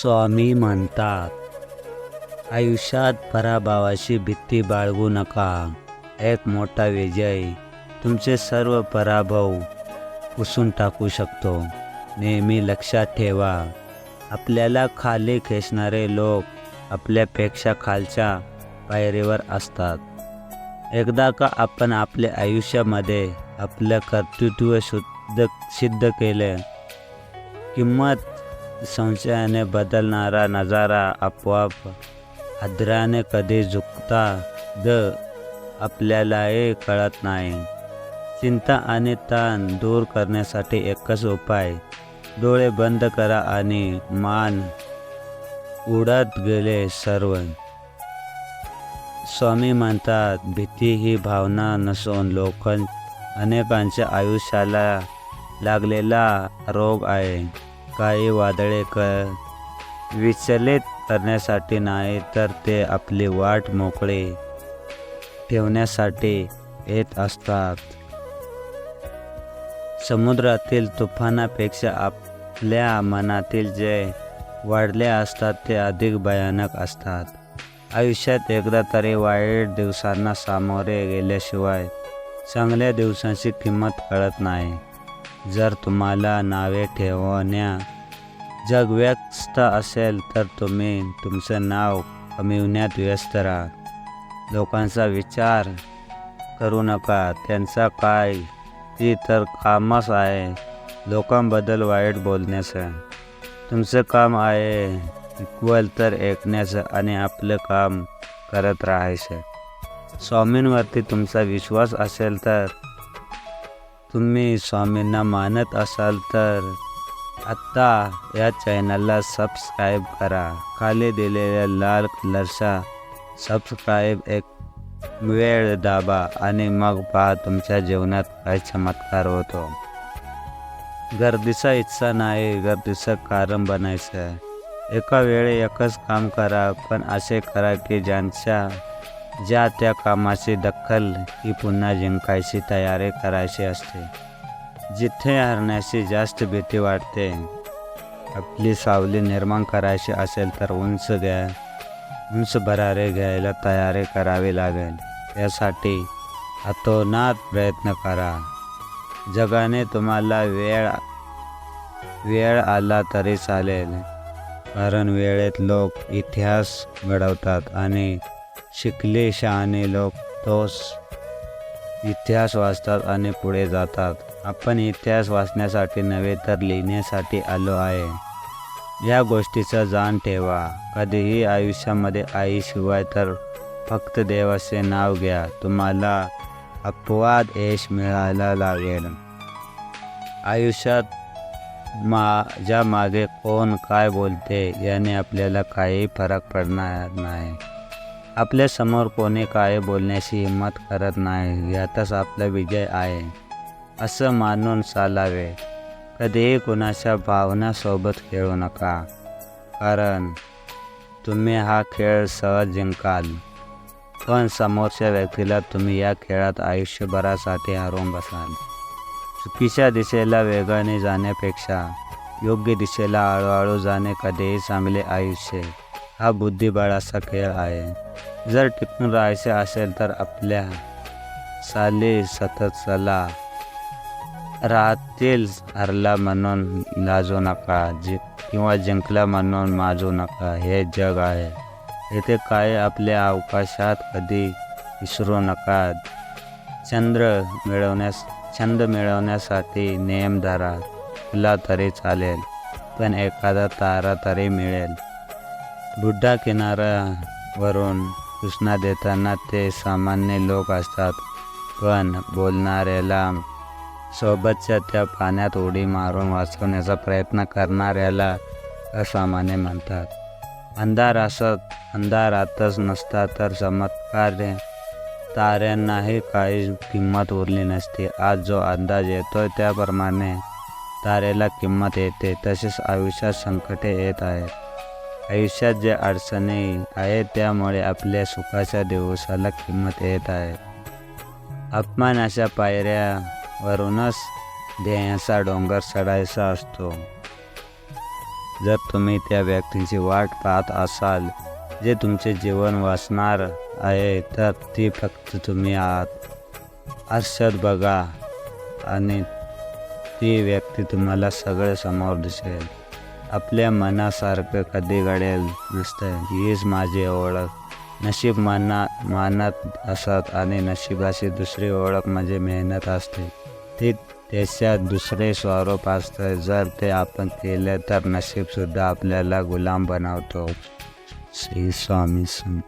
स्वामी म्हणतात आयुष्यात पराभवाची भीती बाळगू नका. एक मोठा विजय तुमचे सर्व पराभव पुसून टाकू शकतो. नेहमी लक्षात ठेवा आपल्याला खाली खेचणारे लोक आपल्यापेक्षा खालच्या पायरीवर असतात. एकदा का आपण आपल्या आयुष्यामध्ये आपलं कर्तृत्व शुद्ध सिद्ध केले किंमत संशयाने बदलणारा नजारा आपोआप आदराने कधी झुकता द आपल्यालाही कळत नाही. चिंता आणि ताण दूर करण्यासाठी एकच उपाय डोळे बंद करा आणि मान उडत गेले सर्व. स्वामी म्हणतात भीती ही भावना नसून लोक अनेकांच्या आयुष्याला लागलेला रोग आहे. काही वादळे क विचलित करण्यासाठी नाही तर ते आपली वाट मोकळे ठेवण्यासाठी येत असतात. समुद्रातील तुफानापेक्षा आपल्या मनातील जे वाढले असतात ते अधिक भयानक असतात. आयुष्यात एकदा तरी वाईट दिवसांना सामोरे गेल्याशिवाय चांगल्या दिवसांची किंमत कळत नाही. जर तुम्हाला नावे ठेवण्या जग व्यस्त असेल तर तुम्ही तुमचं नाव कमिवण्यात व्यस्त राहा. लोकांचा विचार करू नका. त्यांचा काय ती तर कामच आहे. लोकांबद्दल वाईट बोलण्याचं. तुमचं काम आहे इक्वल तर ऐकण्याचं आणि आपलं काम करत राहायचं. स्वामींवरती तुमचा विश्वास असेल तर तुम्ही स्वामींना मानत असाल तर आत्ता या चॅनलला सबस्क्राईब करा. खाली दिलेल्या लाल कलरचा सबस्क्राईब एक वेळ दाबा आणि मग पहा तुमच्या जीवनात काय चमत्कार होतो. गर्दीचा इच्छा नाही गर्दीचं कारण बनायचं. एका वेळी एकच काम करा पण असे करा की ज्यांच्या ज्या त्या कामाची दखल ही पुन्हा जिंकायची तयारी करायची असते. जिथे हरण्याची जास्त भीती वाटते आपली सावली निर्माण करायची असेल तर उंच घ्या उंच भरारे घ्यायला तयारी करावी लागेल. यासाठी अतोनात प्रयत्न करा. जगाने तुम्हाला वेळ वेळ आला तरी चालेल कारण वेळेत लोक इतिहास घडवतात आणि शिकले शहाणे लोक तोच इतिहास वाचतात आणि पुढे जातात. आपण इतिहास वाचण्यासाठी नव्हे तर लिहिण्यासाठी आलो आहे. या गोष्टीचं जाण ठेवा. कधीही आयुष्यामध्ये आईशिवाय तर फक्त देवाचे नाव घ्या. तुम्हाला अपवाद यश मिळायला लागेल. आयुष्यात माझ्या मागे कोण काय बोलते याने आपल्याला काही फरक पडणार नाही. आपल्यासमोर कोणी काय बोलण्याची हिंमत करत नाही यातच आपला विजय आहे असं मानून चालावे. कधीही कुणाच्या भावनासोबत खेळू नका कारण तुम्ही हा खेळ सहज जिंकाल. पण समोरच्या व्यक्तीला तुम्ही या खेळात आयुष्यभरासाठी हरवून बसाल. चुकीच्या दिशेला वेगाने जाण्यापेक्षा योग्य दिशेला हळूहळू जाणे कधीही चांगले आयुष्य हा बुद्धिबळाचा खेळ आहे. जर टिकून राहायचे असेल तर आपल्या साली सतत चला राहतील हरला म्हणून लाजू नका जि किंवा जिंकला म्हणून माजू नका. हे जग आहे. येथे काय आपल्या अवकाशात कधी विसरू नका. चंद्र मिळवण्यास छंद मिळवण्यासाठी नियम धरा. तुला तरी चालेल पण एखादा तारा तरी मिळेल. बुड्ढा किनाऱ्यावरून सूचना देताना ते सामान्य लोक असतात. पण बोलणाऱ्याला सोबतच्या त्या पाण्यात उडी मारून वाचवण्याचा प्रयत्न करणाऱ्याला असामान्य म्हणतात. अंधार असत अंधारातच नसता तर चमत्कार ताऱ्यांनाही काही किंमत उरली नसते. आज जो अंदाज येतो त्याप्रमाणे तारेला किंमत येते तसेच आयुष्यात संकटे येत आहेत. आयुष्यात जे अडचणी आहेत त्यामुळे आपल्या सुखाच्या दिवसाला किंमत येत आहे. अपमानाच्या पायऱ्यावरूनच ध्येयाचा डोंगर चढायचा असतो. जर तुम्ही त्या व्यक्तीची वाट पाहत असाल जे तुमचे जीवन वाचणार आहे तर ती फक्त तुम्ही आहात. आरशात बघा आणि ती व्यक्ती तुम्हाला सगळं समोर दिसेल. आपल्या मनासारखं कधी घडेल नसतं हीच माझी ओळख. नशीब मना मानत असत आणि नशिबाची दुसरी ओळख म्हणजे मेहनत असते. ती त्याच्यात दुसरे स्वरूप असतं. जर ते आपण केलं तर नशीबसुद्धा आपल्याला गुलाम बनवतो. श्री स्वामी संत